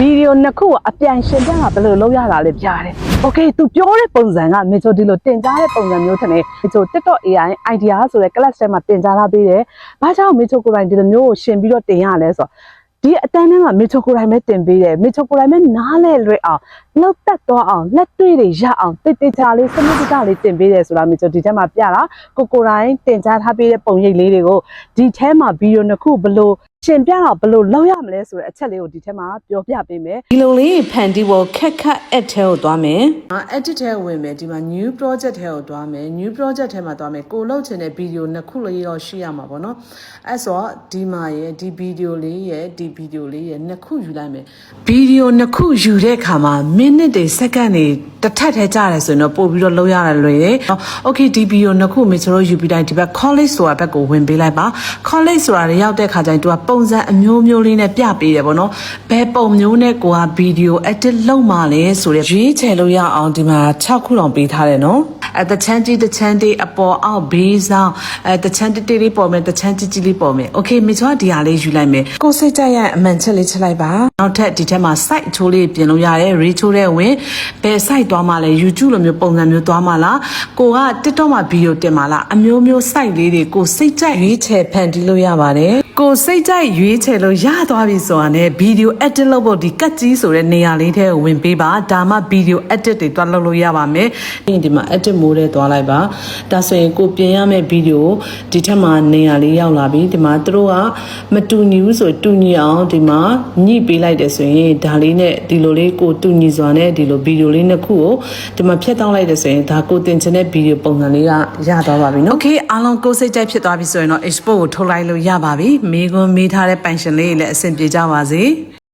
ဗီဒီယိုနှစ်ခုကအပြန်ရှင်ပြတာဘယ်လိုလုပ်ရတာလဲပြတယ်။ Okay သူပြောတဲ့ပုံစံကမေချိုဒီလိုတင်ကြားတဲ့ပုံစံမျိုးထင်တယ်။မေချို TikTok AI idea ဆိုတဲ့ class ထဲမှာတင်ကြားလာပေးတယ်။ဘာကြောင့်မေချိုကိုယ်တိုင်ဒီလိုမျိုးကိုရှင်ပြီးတော့တင်ရလဲဆိုတော့ဒီအတန်းထဲမှာမေချိုကိုယ်တိုင်ပဲတင်ပေးတယ်။မေချိုကိုယ်တိုင်ပဲနားလဲလွယ်အောင်လောက်တက်သွားအောင်လက်တွေ့တွေရအောင်တိတ်တိတ်ချာလေးစနစ်တကျလေးတင်ပေးတယ်ဆိုတာမေချိုဒီထဲမှာပြတာကိုကိုယ်တိုင်တင်ကြားထားပေးတဲ့ပုံရိပ်လေးတွေကိုဒီထဲမှာဗီဒီယိုနှစ်ခုဘယ်လို ရှင်ပြတော့ဘယ်လိုလုပ်ရမလဲဆိုတဲ့အချက်လေးကိုဒီထဲမှာပြောပြပေးမယ်ဒီလိုလေးဖန်တီးဖို့ခက်ခက် add ထဲကိုသွားမယ်အာ edit ထဲကိုဝင်မယ်ဒီမှာ new project ထဲကိုသွားမယ် new project ထဲမှာသွားမယ်ကိုလုပ်ချင်တဲ့ video နှစ်ခုလေးတော့ရှိရမှာပေါ့နော်အဲ့ဆိုတော့ဒီမှာရဲ့ဒီ video လေးရဲ့ဒီ video လေးရဲ့နှစ်ခုယူလိုက်မယ် video နှစ်ခုယူတဲ့အခါမှာ minute တွေ second တွေ တစ်ထပ်ထဲကြားတယ်ဆိုရင်တော့ပို့ပြီးတော့လုပ်ရတယ်လွယ်တယ်နော် okay ဒီ video နှစ်ခုမေကျွန်တော်ယူပြီးတိုင်းဒီဘက် college ဆိုတာဘက်ကိုဝင်ပေးလိုက်ပါ college ဆိုတာတွေရောက်တဲ့ခါကျရင် तू ကပုံစံအမျိုးမျိုးလေးနဲ့ပြပေးတယ်ပေါ့နော်ဘယ်ပုံမျိုးနဲ့ကိုက video edit လုပ်မှလဲဆိုတဲ့ရွေးချယ်လို့ရအောင်ဒီမှာ6ခုတောင်ပေးထားတယ်နော် အဲတချမ်းကြီးတချမ်းကြီးအပေါ်အောက်ဘေးဆောင်အဲတချမ်းတိတိလေးပေါ်မယ်တချမ်းကြီးကြီးလေးပေါ်မယ် okay မေကျွန်တော်ဒီဟာလေးယူလိုက်မယ်ကိုယ်စိတ်ကြရရင်အမှန်ချက်လေးချက်လိုက်ပါနောက်ထပ်ဒီထက်မှာ site ချိုးလေးပြင်လို့ရတယ် reach ချိုးတဲ့ဝင်ဘယ် site သွားမှလဲ YouTube လိုမျိုးပုံစံမျိုးသွားမှလားကိုက TikTok မှာ video တင်မှလားအမျိုးမျိုး site လေးတွေကိုစိတ်ကြိုက်ရွေးချယ်ဖန်တီးလို့ရပါတယ်ကိုစိတ်ကြိုက်ရွေးချယ်လို့ရသွားပြီဆိုတာနဲ့ video edit လုပ်ဖို့ဒီကတ်ကြီးဆိုတဲ့နေရာလေးထဲကိုဝင်ပေးပါဒါမှ video edit တွေတွားလုပ်လို့ရပါမယ်ဒီမှာ edit mode ထဲသွားလိုက်ပါဒါဆိုရင်ကိုပြင်ရမယ့် video ဒီထက်မှာနေရာလေးရောက်လာပြီဒီမှာသူတို့ကမတူညီဘူးဆိုတူညီအောင်ဒီမှာညှိပေးလိုက်တယ်ဆိုရင်ဒါလေးနဲ့ဒီလိုလေးကိုတူညီစွာနဲ့ဒီလို video လေးနှစ်ခုကိုဒီမှာဖြတ်တောင်းလိုက်တယ်ဆိုရင်ဒါကိုတင်ချင်တဲ့ video ပုံစံလေးကရသွားပါပြီနော် Okay အားလုံးကိုယ်စိတ်ကြိုက်ဖြစ်သွားပြီဆိုရင်တော့ export ကိုထုတ်လိုက်လို့ရပါပြီမိကွန်းမိထားတဲ့ပိုင်ရှင်လေးတွေလည်းအဆင်ပြေကြပါစေ